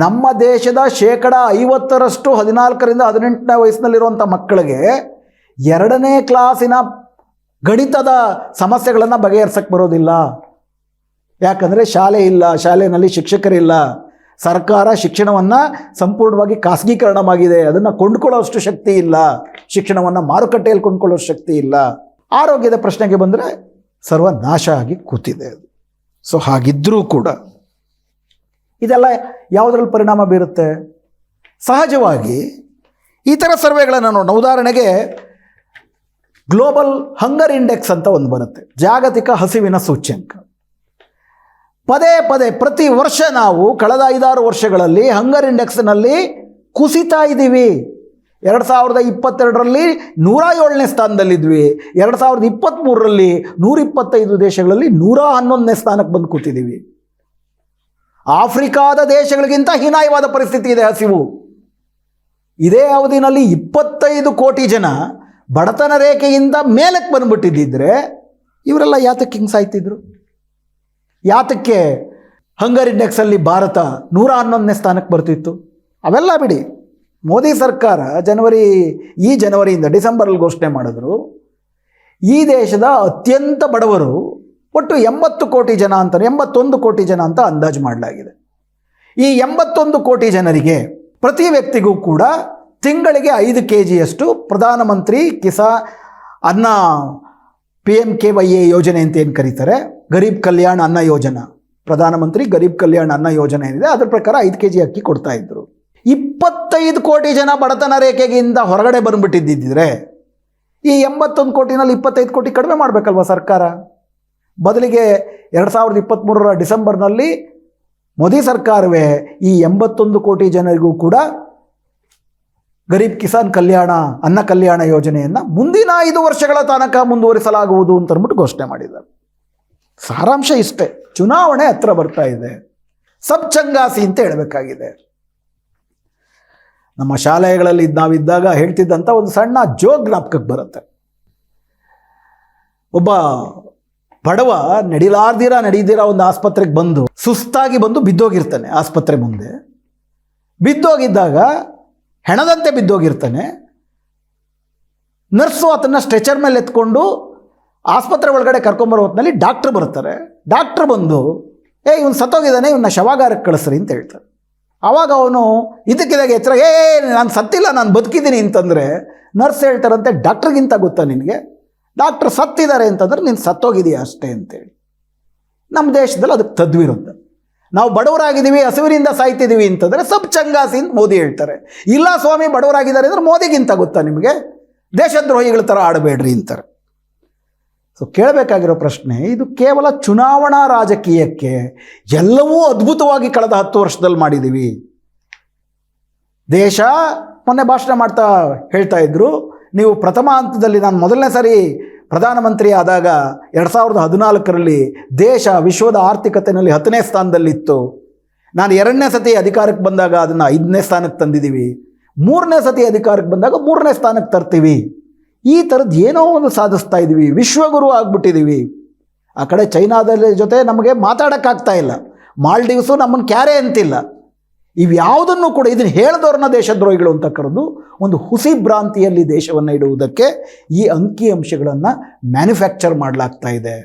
ನಮ್ಮ ದೇಶದ ಶೇಕಡ ಐವತ್ತರಷ್ಟು ಹದಿನಾಲ್ಕರಿಂದ ಹದಿನೆಂಟನೇ ವಯಸ್ಸಿನಲ್ಲಿರುವಂಥ ಮಕ್ಕಳಿಗೆ ಎರಡನೇ ಕ್ಲಾಸಿನ ಗಣಿತದ ಸಮಸ್ಯೆಗಳನ್ನು ಬಗೆಹರಿಸಕ್ಕೆ ಬರೋದಿಲ್ಲ. ಯಾಕಂದರೆ ಶಾಲೆ ಇಲ್ಲ, ಶಾಲೆಯಲ್ಲಿ ಶಿಕ್ಷಕರಿಲ್ಲ. ಸರ್ಕಾರ ಶಿಕ್ಷಣವನ್ನು ಸಂಪೂರ್ಣವಾಗಿ ಖಾಸಗೀಕರಣವಾಗಿದೆ. ಅದನ್ನು ಕೊಂಡ್ಕೊಳ್ಳೋಷ್ಟು ಶಕ್ತಿ ಇಲ್ಲ. ಶಿಕ್ಷಣವನ್ನು ಮಾರುಕಟ್ಟೆಯಲ್ಲಿ ಕೊಂಡ್ಕೊಳ್ಳೋ ಶಕ್ತಿ ಇಲ್ಲ. ಆರೋಗ್ಯದ ಪ್ರಶ್ನೆಗೆ ಬಂದರೆ ಸರ್ವನಾಶ ಆಗಿ ಕೂತಿದೆ ಅದು. ಸೊ ಹಾಗಿದ್ದರೂ ಕೂಡ ಇದೆಲ್ಲ ಯಾವುದ್ರಲ್ಲಿ ಪರಿಣಾಮ ಬೀರುತ್ತೆ? ಸಹಜವಾಗಿ ಈ ಥರ ಸರ್ವೆಗಳನ್ನು ನೋಡೋಣ. ಉದಾಹರಣೆಗೆ ಗ್ಲೋಬಲ್ ಹಂಗರ್ ಇಂಡೆಕ್ಸ್ ಅಂತ ಒಂದು ಬರುತ್ತೆ. ಜಾಗತಿಕ ಹಸಿವಿನ ಸೂಚ್ಯಂಕ. ಪದೇ ಪದೇ ಪ್ರತಿ ವರ್ಷ ನಾವು ಕಳೆದ ಐದಾರು ವರ್ಷಗಳಲ್ಲಿ ಹಂಗರ್ ಇಂಡೆಕ್ಸ್ನಲ್ಲಿ ಕುಸಿತಾ ಇದ್ದೀವಿ. ಎರಡು ಸಾವಿರದ ಇಪ್ಪತ್ತೆರಡರಲ್ಲಿ ನೂರ ಏಳನೇ ಸ್ಥಾನದಲ್ಲಿದ್ವಿ. ಎರಡು ಸಾವಿರದ ಇಪ್ಪತ್ತ್ಮೂರರಲ್ಲಿ ನೂರಿಪ್ಪತ್ತೈದು ದೇಶಗಳಲ್ಲಿ ನೂರ ಹನ್ನೊಂದನೇ ಸ್ಥಾನಕ್ಕೆ ಬಂದು ಕೂತಿದ್ದೀವಿ. ಆಫ್ರಿಕಾದ ದೇಶಗಳಿಗಿಂತ ಹೀನಾಯವಾದ ಪರಿಸ್ಥಿತಿ ಇದೆ ಹಸಿವು. ಇದೇ ಅವಧಿನಲ್ಲಿ ಇಪ್ಪತ್ತೈದು ಕೋಟಿ ಜನ ಬಡತನ ರೇಖೆಯಿಂದ ಮೇಲಕ್ಕೆ ಬಂದ್ಬಿಟ್ಟಿದ್ದಿದ್ರೆ ಇವರೆಲ್ಲ ಯಾತಕ್ಕೆ ಹಿಂಗೆ ಸಾಯ್ತಿದ್ರು? ಯಾತಕ್ಕೆ ಹಂಗರ್ ಇಂಡೆಕ್ಸಲ್ಲಿ ಭಾರತ ನೂರ ಹನ್ನೊಂದನೇ ಸ್ಥಾನಕ್ಕೆ ಬರ್ತಿತ್ತು? ಅವೆಲ್ಲ ಬಿಡಿ. ಮೋದಿ ಸರ್ಕಾರ ಜನವರಿ, ಈ ಜನವರಿಯಿಂದ ಡಿಸೆಂಬರಲ್ಲಿ ಘೋಷಣೆ ಮಾಡಿದ್ರು, ಈ ದೇಶದ ಅತ್ಯಂತ ಬಡವರು ಒಟ್ಟು ಎಂಬತ್ತು ಕೋಟಿ ಜನ ಅಂತ, ಎಂಬತ್ತೊಂದು ಕೋಟಿ ಜನ ಅಂತ ಅಂದಾಜು ಮಾಡಲಾಗಿದೆ. ಈ ಎಂಬತ್ತೊಂದು ಕೋಟಿ ಜನರಿಗೆ ಪ್ರತಿ ವ್ಯಕ್ತಿಗೂ ಕೂಡ ತಿಂಗಳಿಗೆ ಐದು ಕೆ ಜಿಯಷ್ಟು ಪ್ರಧಾನಮಂತ್ರಿ ಕಿಸಾ ಅನ್ನ P M K Y A ಯೋಜನೆ ಅಂತ ಏನು ಕರೀತಾರೆ? ಗರೀಬ್ ಕಲ್ಯಾಣ ಅನ್ನ ಯೋಜನಾ. ಪ್ರಧಾನಮಂತ್ರಿ ಗರೀಬ್ ಕಲ್ಯಾಣ ಅನ್ನ ಯೋಜನೆ ಏನಿದೆ, ಅದರ ಪ್ರಕಾರ ಐದು ಕೆ ಜಿ ಅಕ್ಕಿ ಕೊಡ್ತಾ ಇದ್ದರು ಇಪ್ಪತ್ತೈದು ಕೋಟಿ ಜನ ಬಡತನ ರೇಖೆಗಿಂತ ಹೊರಗಡೆ ಬಂದುಬಿಟ್ಟಿದ್ದಿದ್ರೆ ಈ ಎಂಬತ್ತೊಂದು ಕೋಟಿನಲ್ಲಿ ಇಪ್ಪತ್ತೈದು ಕೋಟಿ ಕಡಿಮೆ ಮಾಡಬೇಕಲ್ವ ಸರ್ಕಾರ? ಬದಲಿಗೆ ಎರಡು ಸಾವಿರದ ಇಪ್ಪತ್ತ್ಮೂರರ ಡಿಸೆಂಬರ್ನಲ್ಲಿ ಮೋದಿ ಸರ್ಕಾರವೇ ಈ ಎಂಬತ್ತೊಂದು ಕೋಟಿ ಜನರಿಗೂ ಕೂಡ ಗರೀಬ್ ಕಿಸಾನ್ ಕಲ್ಯಾಣ, ಅನ್ನ ಕಲ್ಯಾಣ ಯೋಜನೆಯನ್ನು ಮುಂದಿನ ಐದು ವರ್ಷಗಳ ತನಕ ಮುಂದುವರಿಸಲಾಗುವುದು ಅಂತ ಅಂದ್ಬಿಟ್ಟು ಘೋಷಣೆ ಮಾಡಿದ್ದಾರೆ. ಸಾರಾಂಶ ಇಷ್ಟೇ. ಚುನಾವಣೆ ಹತ್ರ ಬರ್ತಾ ಇದೆ. ಸಬ್ ಚಂಗಾಸಿ ಅಂತ ಹೇಳಬೇಕಾಗಿದೆ. ನಮ್ಮ ಶಾಲೆಗಳಲ್ಲಿ ನಾವಿದ್ದಾಗ ಹೇಳ್ತಿದ್ದಂಥ ಒಂದು ಸಣ್ಣ ಜೋಗ್ ಜ್ಞಾಪಕಕ್ಕೆ ಬರುತ್ತೆ. ಒಬ್ಬ ಬಡವ ನಡಿಲಾರ್ದಿರ, ನಡೀದಿರ ಒಂದು ಆಸ್ಪತ್ರೆಗೆ ಬಂದು ಸುಸ್ತಾಗಿ ಬಂದು ಬಿದ್ದೋಗಿರ್ತಾನೆ ಆಸ್ಪತ್ರೆ ಮುಂದೆ. ಬಿದ್ದೋಗಿದ್ದಾಗ ಹೆಣದಂತೆ ಬಿದ್ದೋಗಿರ್ತಾನೆ. ನರ್ಸು ಅದನ್ನು ಸ್ಟ್ರೆಚರ್ ಮೇಲೆ ಎತ್ಕೊಂಡು ಆಸ್ಪತ್ರೆ ಒಳಗಡೆ ಕರ್ಕೊಂಬರೋ ಹೊತ್ತಿನಲ್ಲಿ ಡಾಕ್ಟ್ರ್ ಬರ್ತಾರೆ. ಡಾಕ್ಟ್ರ್ ಬಂದು ಏ ಇವನು ಸತ್ತೋಗಿದ್ದಾನೆ ಇವನ್ನ ಶವಾಗಾರಕ್ಕೆ ಕಳಿಸ್ರಿ ಅಂತ ಹೇಳ್ತಾರೆ. ಆವಾಗ ಅವನು ಇದಕ್ಕಿದಾಗ ಎಚ್ಚರ ಏ ನಾನು ಸತ್ತಿಲ್ಲ, ನಾನು ಬದುಕಿದ್ದೀನಿ ಅಂತಂದರೆ ನರ್ಸ್ ಹೇಳ್ತಾರಂತೆ, ಡಾಕ್ಟ್ರಿಗಿಂತ ಗೊತ್ತಾ ನಿನಗೆ? ಡಾಕ್ಟ್ರ್ ಸತ್ತಿದ್ದಾರೆ ಅಂತಂದ್ರೆ ನೀನು ಸತ್ತೋಗಿದೀಯ ಅಷ್ಟೇ ಅಂತೇಳಿ. ನಮ್ಮ ದೇಶದಲ್ಲಿ ಅದಕ್ಕೆ ತದ್ವಿರುದ್ಧ. ನಾವು ಬಡವರಾಗಿದ್ದೀವಿ, ಹಸುವಿನಿಂದ ಸಾಯ್ತಿದ್ದೀವಿ ಅಂತಂದರೆ ಸಬ್ ಚಂಗಾಸಿ ಅಂತ ಮೋದಿ ಹೇಳ್ತಾರೆ. ಇಲ್ಲ ಸ್ವಾಮಿ, ಬಡವರಾಗಿದ್ದಾರೆ ಅಂದರೆ ಮೋದಿಗಿಂತ ಗೊತ್ತಾ ನಿಮಗೆ? ದೇಶದ್ರೋಹಿಗಳ ಥರ ಆಡಬೇಡ್ರಿ ಅಂತಾರೆ. ಸೊ ಕೇಳಬೇಕಾಗಿರೋ ಪ್ರಶ್ನೆ, ಇದು ಕೇವಲ ಚುನಾವಣಾ ರಾಜಕೀಯಕ್ಕೆ ಎಲ್ಲವೂ ಅದ್ಭುತವಾಗಿ ಕಳೆದ ಹತ್ತು ವರ್ಷದಲ್ಲಿ ಮಾಡಿದ್ದೀವಿ. ದೇಶ ಮೊನ್ನೆ ಭಾಷಣ ಮಾಡ್ತಾ ಹೇಳ್ತಾ ಇದ್ರು ನೀವು ಪ್ರಥಮ ಹಂತದಲ್ಲಿ ನಾನು ಮೊದಲನೇ ಸಾರಿ ಪ್ರಧಾನಮಂತ್ರಿ ಆದಾಗ ಎರಡು ಸಾವಿರದ ಹದಿನಾಲ್ಕರಲ್ಲಿ ದೇಶ ವಿಶ್ವದ ಆರ್ಥಿಕತೆಯಲ್ಲಿ ಹತ್ತನೇ ಸ್ಥಾನದಲ್ಲಿತ್ತು. ನಾನು ಎರಡನೇ ಸತಿ ಅಧಿಕಾರಕ್ಕೆ ಬಂದಾಗ ಅದನ್ನು ಐದನೇ ಸ್ಥಾನಕ್ಕೆ ತಂದಿದ್ದೀವಿ. ಮೂರನೇ ಸತಿ ಅಧಿಕಾರಕ್ಕೆ ಬಂದಾಗ ಮೂರನೇ ಸ್ಥಾನಕ್ಕೆ ತರ್ತೀವಿ. ಈ ಥರದ್ದು ಏನೋ ಒಂದು ಸಾಧಿಸ್ತಾ ಇದ್ದೀವಿ. ವಿಶ್ವಗುರು ಆಗಿಬಿಟ್ಟಿದ್ದೀವಿ. ಆ ಕಡೆ ಚೈನಾದಲ್ಲಿ ಜೊತೆ ನಮಗೆ ಮಾತಾಡೋಕ್ಕಾಗ್ತಾ ಇಲ್ಲ. ಮಾಲ್ಡೀವ್ಸು ನಮ್ಮನ್ನು ಕ್ಯಾರೆ ಅಂತಿಲ್ಲ. ಇವ್ಯಾವುದನ್ನು ಕೂಡ ಇದನ್ನು ಹೇಳಿದವ್ರನ್ನ ದೇಶದ್ರೋಹಿಗಳು ಅಂತ ಕರೆದು ಒಂದು ಹುಸಿ ಭ್ರಾಂತಿಯಲ್ಲಿ ದೇಶವನ್ನು ಇಡುವುದಕ್ಕೆ ಈ ಅಂಕಿಅಂಶಗಳನ್ನು ಮ್ಯಾನುಫ್ಯಾಕ್ಚರ್ ಮಾಡಲಾಗ್ತಾ ಇದೆ.